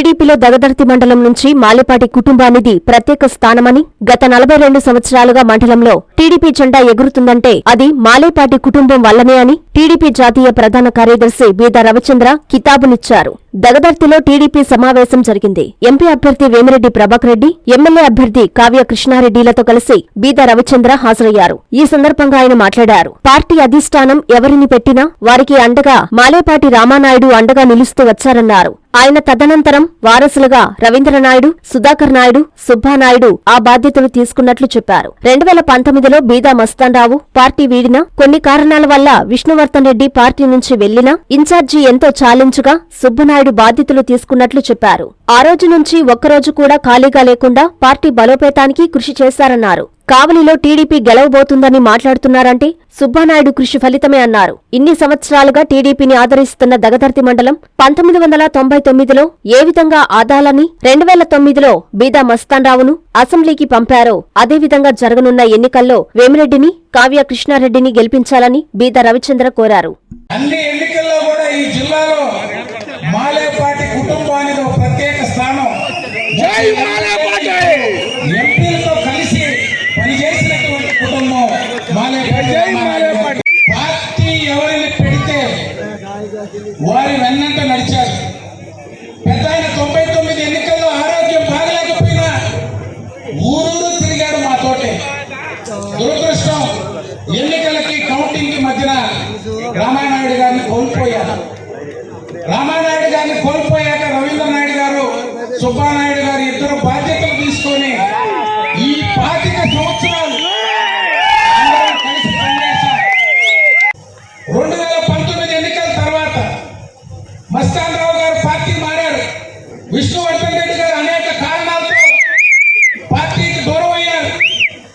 Video టీడీపీలో దగదర్తి మండలం నుంచి మాలేపాటి కుటుంబానిది ప్రత్యేక స్థానమని గత నలభై రెండు సంవత్సరాలుగా మండలంలో టీడీపీ జెండా ఎగురుతుందంటే అది మాలేపాటి కుటుంబం వల్లనే అని టీడీపీ జాతీయ ప్రధాన కార్యదర్శి బీద రవిచంద్ర కితాబునిచ్చారు. దగదర్తిలో టీడీపీ సమావేశం జరిగింది. ఎంపీ అభ్యర్థి వేమిరెడ్డి ప్రభాకర్ రెడ్డి ఎమ్మెల్యే అభ్యర్థి కావ్య కృష్ణారెడ్డిలతో కలిసి బీద రవిచంద్ర హాజరయ్యారు. ఈ సందర్భంగా ఆయన మాట్లాడారు. పార్టీ అధిష్టానం ఎవరిని పెట్టినా వారికి అండగా మాలేపాటి రామానాయుడు అండగా నిలుస్తూ వచ్చారన్నారు. ఆయన తదనంతరం వారసులుగా రవీంద్రనాయుడు సుధాకర్ నాయుడు సుబ్బానాయుడు ఆ బాధ్యతలు తీసుకున్నట్లు చెప్పారు. రెండు వేల పంతొమ్మిదిలో బీదా మస్తాన్రావు పార్టీ వీడినా కొన్ని కారణాల వల్ల విష్ణువర్ధన్ రెడ్డి పార్టీ నుంచి వెళ్ళినా ఇన్ఛార్జి ఎంతో ఛాలెంజ్గా సుబ్బనాయుడు బాధ్యతలు తీసుకున్నట్లు చెప్పారు. ఆ రోజు నుంచి ఒక్కరోజు కూడా ఖాళీగా లేకుండా పార్టీ బలోపేతానికి కృషి చేశారన్నారు. కావలిలో టీడీపీ గెలవబోతుందని మాట్లాడుతున్నారంటే సుబ్బానాయుడు కృషి ఫలితమే అన్నారు. ఇన్ని సంవత్సరాలుగా టీడీపీని ఆదరిస్తున్న దగదర్తి మండలం పంతొమ్మిది వందల తొంభై తొమ్మిదిలో ఏ విధంగా ఆదాలని రెండు వేల తొమ్మిదిలో బీదా మస్తాన్రావును అసెంబ్లీకి పంపారో అదేవిధంగా జరగనున్న ఎన్నికల్లో వేమిరెడ్డిని కావ్య కృష్ణారెడ్డిని గెలిపించాలని బీదా రవిచంద్ర కోరారు. అన్ని ఎన్నికల్లో కూడా ఈ జిల్లాలో మాలేపాటి కుటుంబానికి ఒక ప్రత్యేక స్థానం. జై మాలేపాటి వారి వెన్నంట నడిచారు. పెద్ద ఆయన తొంభై తొమ్మిది ఎన్నికల్లో ఆరోగ్యం బాగలేకపోయినా ఊరూరు తిరిగాడు మా తోటే దురదృష్టం ఎన్నికలకి కౌంటింగ్ మధ్యన రామానాయుడు గారిని కోల్పోయారు. రామానాయుడు గారిని కోల్పోయాక రవీంద్రనాయుడు గారు సుబ్బానాయుడు గారు ఇద్దరు విష్ణువర్ధన్ రెడ్డి గారు అనేక కారణాలతో పార్టీకి దూరం అయ్యారు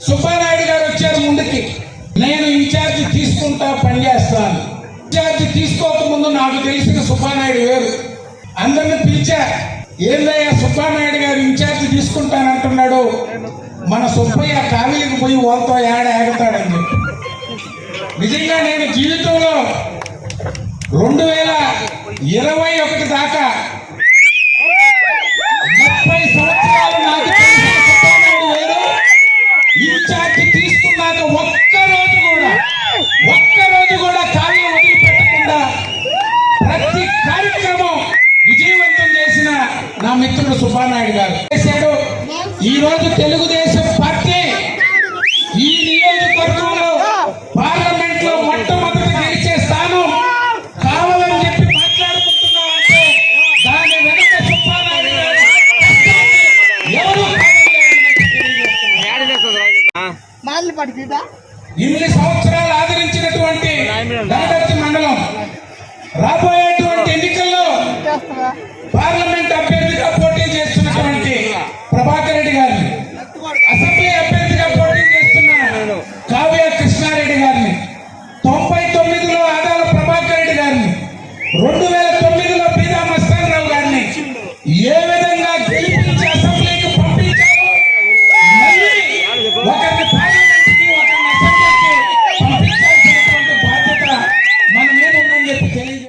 సుబ్బానాయుడు గారు వచ్చారు ముందుకి. నేను ఇన్ఛార్జ్ తీసుకుంటా పనిచేస్తాను ఇన్ఛార్జ్ తీసుకోక ముందు నాకు తెలిసిన సుబ్బానాయుడు వేరు అందరిని పిలిచారు ఏందయ్యా సుబ్బానాయుడు గారు ఇన్ఛార్జ్ తీసుకుంటానంటున్నాడు. మన సుబ్బయ్య కావిలికి పోయి వాళ్ళతో ఏడ ఆగుతాడని చెప్పి. నిజంగా నేను జీవితంలో రెండు వేల ఇరవై ఒకటి దాకా ముప్పై సంవత్సరాలు నాకు తెలిసిన ఇన్ఛార్జ్ తీసుకున్నాక ఒక్క రోజు కూడా ఒక్క రోజు కూడా ఖాళీ వదిలిపెట్టకుండా ప్రతి కార్యక్రమం విజయవంతం చేసిన నా మిత్రుడు సుబ్బానాయుడు గారు. చేశాడు. ఈ రోజు తెలుగుదేశం ఇన్ని సంవత్సరాలు ఆది